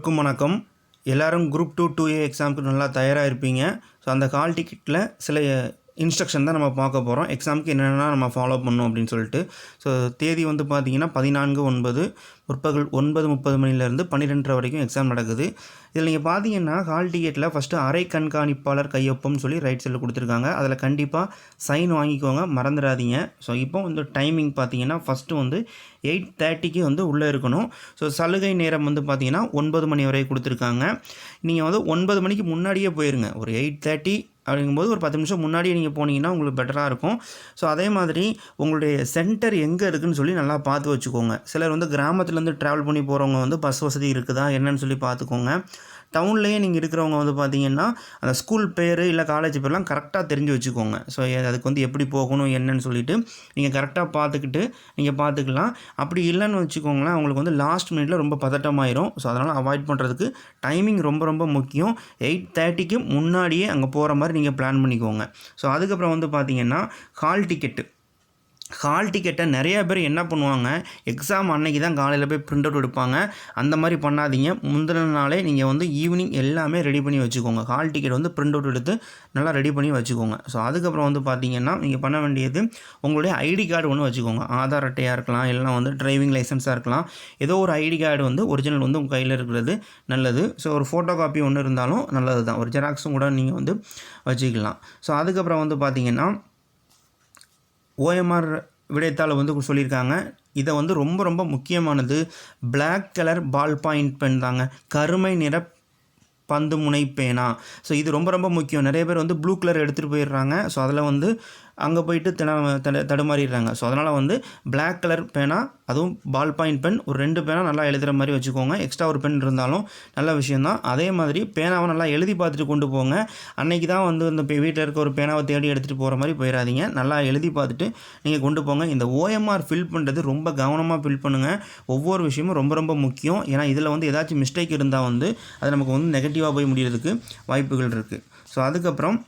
அனைவருக்கும் வணக்கம். எல்லாரும் குரூப் டூ டூ ஏ எக்ஸாமுக்கு நல்லா தயாராக இருப்பீங்க. ஸோ அந்த கால் டிக்கெட்டில் சில இன்ஸ்ட்ரக்ஷன் தான் நம்ம பார்க்க போகிறோம் எக்ஸாமுக்கு என்னென்ன நம்ம ஃபாலோ பண்ணணும் அப்படின்னு சொல்லிட்டு. ஸோ தேதி வந்து பார்த்தீங்கன்னா பதினான்கு ஒன்பது முற்பகல் ஒன்பது முப்பது மணிலேருந்து பன்னிரெண்டரை வரைக்கும் எக்ஸாம் நடக்குது. இதில் நீங்கள் பார்த்தீங்கன்னா ஹால் டிக்கெட்டில் ஃபஸ்ட்டு அரை கண்காணிப்பாளர் கையொப்பம்னு சொல்லி ரைட் சைடில் கொடுத்துருக்காங்க. அதில் கண்டிப்பாக சைன் வாங்கிக்கோங்க மறந்துடாதீங்க. ஸோ இப்போ வந்து டைமிங் பார்த்தீங்கன்னா ஃபஸ்ட்டு வந்து எயிட் தேர்ட்டிக்கு வந்து உள்ளே இருக்கணும். ஸோ சலுகை நேரம் வந்து பார்த்தீங்கன்னா ஒன்பது மணி வரை கொடுத்துருக்காங்க. நீங்கள் வந்து ஒன்பது மணிக்கு முன்னாடியே போயிருங்க. ஒரு எயிட் தேர்ட்டி அப்படிங்கும்போது ஒரு பத்து நிமிஷம் முன்னாடியே நீங்கள் போனீங்கன்னா உங்களுக்கு பெட்டராக இருக்கும். ஸோ அதே மாதிரி உங்களுடைய சென்டர் எங்கே இருக்குதுன்னு சொல்லி நல்லா பார்த்து வச்சுக்கோங்க. சிலர் வந்து கிராமத்துலேருந்து ட்ராவல் பண்ணி போகிறவங்க வந்து பஸ் வசதி இருக்குதா என்னன்னு சொல்லி பார்த்துக்கோங்க. டவுன்லேயே நீங்கள் இருக்கிறவங்க வந்து பார்த்தீங்கன்னா அந்த ஸ்கூல் பேர் இல்லை காலேஜ் பேர்லாம் கரெக்டாக தெரிஞ்சு வச்சுக்கோங்க. ஸோ அதுக்கு வந்து எப்படி போகணும் என்னன்னு சொல்லிவிட்டு நீங்கள் கரெக்டாக பார்த்துக்கிட்டு நீங்கள் பார்த்துக்கலாம் அப்படி இல்லைன்னு வச்சுக்கோங்களேன் அவங்களுக்கு வந்து லாஸ்ட் மினிட்ல ரொம்ப பதட்டமாயிரும். ஸோ அதனால் அவாய்ட் பண்ணுறதுக்கு டைமிங் ரொம்ப ரொம்ப முக்கியம். எயிட் தேர்ட்டிக்கு முன்னாடியே அங்கே போகிற மாதிரி நீங்கள் பிளான் பண்ணிக்கோங்க. ஸோ அதுக்கப்புறம் வந்து பார்த்தீங்கன்னா ஹால் டிக்கெட்டு ஹால் டிக்கெட்டை நிறையா பேர் என்ன பண்ணுவாங்க? எக்ஸாம் அன்னைக்கு தான் காலையில் போய் பிரிண்ட் அவுட் எடுப்பாங்க. அந்த மாதிரி பண்ணாதீங்க. முந்தின நாளே நீங்கள் வந்து ஈவினிங் எல்லாமே ரெடி பண்ணி வச்சுக்கோங்க. ஹால் டிக்கெட் வந்து பிரிண்ட் அவுட் எடுத்து நல்லா ரெடி பண்ணி வச்சுக்கோங்க. ஸோ அதுக்கப்புறம் வந்து பார்த்தீங்கன்னா நீங்கள் பண்ண வேண்டியது உங்களுடைய ஐடி கார்டு ஒன்று வச்சுக்கோங்க. ஆதார் அட்டையாக இருக்கலாம் இல்லைனா வந்து டிரைவிங் லைசன்ஸாக இருக்கலாம். ஏதோ ஒரு ஐடி கார்டு வந்து ஒரிஜினல் வந்து உங்கள் கையில் இருக்கிறது நல்லது. ஸோ ஒரு ஃபோட்டோ காப்பி ஒன்று இருந்தாலும் நல்லது தான் ஒரு ஜெராக்ஸும் கூட நீங்கள் வந்து வச்சுக்கலாம். ஸோ அதுக்கப்புறம் வந்து பார்த்தீங்கன்னா ஓஎம்ஆர் விடைத்தாள் வந்து சொல்லியிருக்காங்க. இதை வந்து ரொம்ப ரொம்ப முக்கியமானது. Black colour ball point pen தாங்க. கருமை நிற பந்து முனை பேனா. ஸோ இது ரொம்ப ரொம்ப முக்கியம். நிறைய பேர் வந்து ப்ளூ கலர் எடுத்துகிட்டு போயிடுறாங்க. ஸோ அதில் வந்து அங்கே போயிட்டு தின தட தடுமாறிடுறாங்க. ஸோ அதனால் வந்து பிளாக் கலர் பேனா அதுவும் பால் பாயிண்ட் பென் ஒரு ரெண்டு பேனா நல்லா எழுதுகிற மாதிரி வச்சுக்கோங்க. எக்ஸ்ட்ரா ஒரு பென் இருந்தாலும் நல்ல விஷயந்தான் அதே மாதிரி பேனாவை நல்லா எழுதி பார்த்துட்டு கொண்டு போங்க. அன்றைக்கி தான் வந்து இந்த வீட்டில் இருக்க ஒரு பேனாவை தேடி எடுத்துகிட்டு போகிற மாதிரி போயிடாதீங்க நல்லா எழுதி பார்த்துட்டு நீங்கள் கொண்டு போங்க. இந்த ஓஎம்ஆர் ஃபில் பண்ணுறது ரொம்ப கவனமாக ஃபில் பண்ணுங்கள் ஒவ்வொரு விஷயமும் ரொம்ப ரொம்ப முக்கியம். ஏன்னா இதில் வந்து ஏதாச்சும் மிஸ்டேக் இருந்தால் வந்து அது நமக்கு வந்து நெகட்டிவாக போய் முடியறதுக்கு வாய்ப்புகள் இருக்குது ஸோ அதுக்கப்புறம்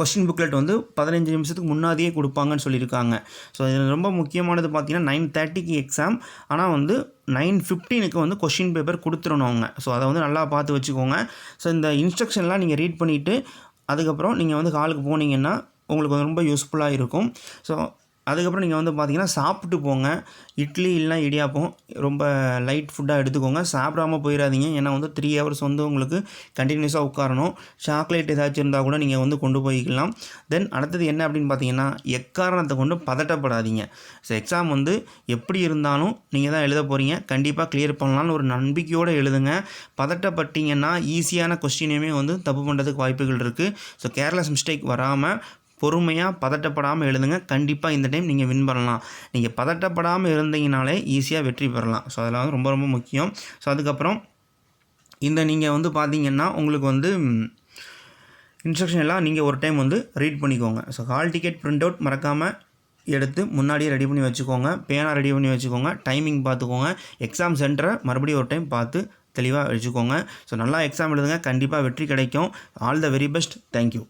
கொஷின் புக்லெட் வந்து பதினஞ்சு நிமிஷத்துக்கு முன்னாடியே கொடுப்பாங்கன்னு சொல்லியிருக்காங்க. ஸோ இதில் ரொம்ப முக்கியமானது பார்த்தீங்கன்னா நைன் தேர்ட்டிக்கு எக்ஸாம் ஆனால் வந்து நைன் ஃபிஃப்டீனுக்கு வந்து கொஷின் பேப்பர் கொடுத்துடணும் அவங்க. ஸோ அதை வந்து நல்லா பார்த்து வச்சுக்கோங்க. ஸோ இந்த இன்ஸ்ட்ரக்ஷன்லாம் நீங்கள் ரீட் பண்ணிவிட்டு அதுக்கப்புறம் நீங்கள் வந்து காலுக்கு போனீங்கன்னா உங்களுக்கு ரொம்ப யூஸ்ஃபுல்லாக இருக்கும். ஸோ அதுக்கப்புறம் நீங்கள் வந்து பார்த்தீங்கன்னா சாப்பிட்டு போங்க. இட்லி இல்லைனா இடியாப்பம் ரொம்ப லைட் ஃபுட்டாக எடுத்துக்கோங்க. சாப்பிடாம போயிடாதீங்க ஏன்னா வந்து த்ரீ ஹவர்ஸ் வந்து உங்களுக்கு கண்டினியூஸாக உட்காரணும். சாக்லேட் ஏதாச்சும் இருந்தால் கூட நீங்கள் வந்து கொண்டு போய்க்கலாம். தென் அடுத்தது என்ன அப்படின்னு பார்த்தீங்கன்னா எக்காரணத்தை கொண்டு பதட்டப்படாதீங்க. ஸோ எக்ஸாம் வந்து எப்படி இருந்தாலும் நீங்கள் தான் எழுத போகிறீங்க கண்டிப்பாக கிளியர் பண்ணலாம்னு ஒரு நம்பிக்கையோடு எழுதுங்க. பதட்டப்பட்டீங்கன்னா ஈஸியான கொஸ்டினையுமே வந்து தப்பு பண்ணுறதுக்கு வாய்ப்புகள் இருக்குது ஸோ கேர்லெஸ் மிஸ்டேக் வராமல் பொறுமையாக பதட்டப்படாமல் எழுதுங்க. கண்டிப்பாக இந்த டைம் நீங்கள் வின் பண்ணலாம். நீங்கள் பதட்டப்படாமல் இருந்தீங்கனாலே ஈஸியாக வெற்றி பெறலாம். ஸோ அதெல்லாம் வந்து ரொம்ப ரொம்ப முக்கியம். ஸோ அதுக்கப்புறம் இந்த நீங்கள் வந்து பார்த்தீங்கன்னா உங்களுக்கு வந்து இன்ஸ்ட்ரக்ஷன் எல்லாம் நீங்கள் ஒரு டைம் வந்து ரீட் பண்ணிக்கோங்க. So hall ticket print out மறக்காமல் எடுத்து முன்னாடியே ரெடி பண்ணி வச்சுக்கோங்க. பேனா ரெடி பண்ணி வச்சுக்கோங்க. டைமிங் பார்த்துக்கோங்க எக்ஸாம் சென்டரை மறுபடியும் ஒரு டைம் பார்த்து தெளிவாக வச்சுக்கோங்க ஸோ நல்லா எக்ஸாம் எழுதுங்க. கண்டிப்பாக வெற்றி கிடைக்கும். All the very best thank you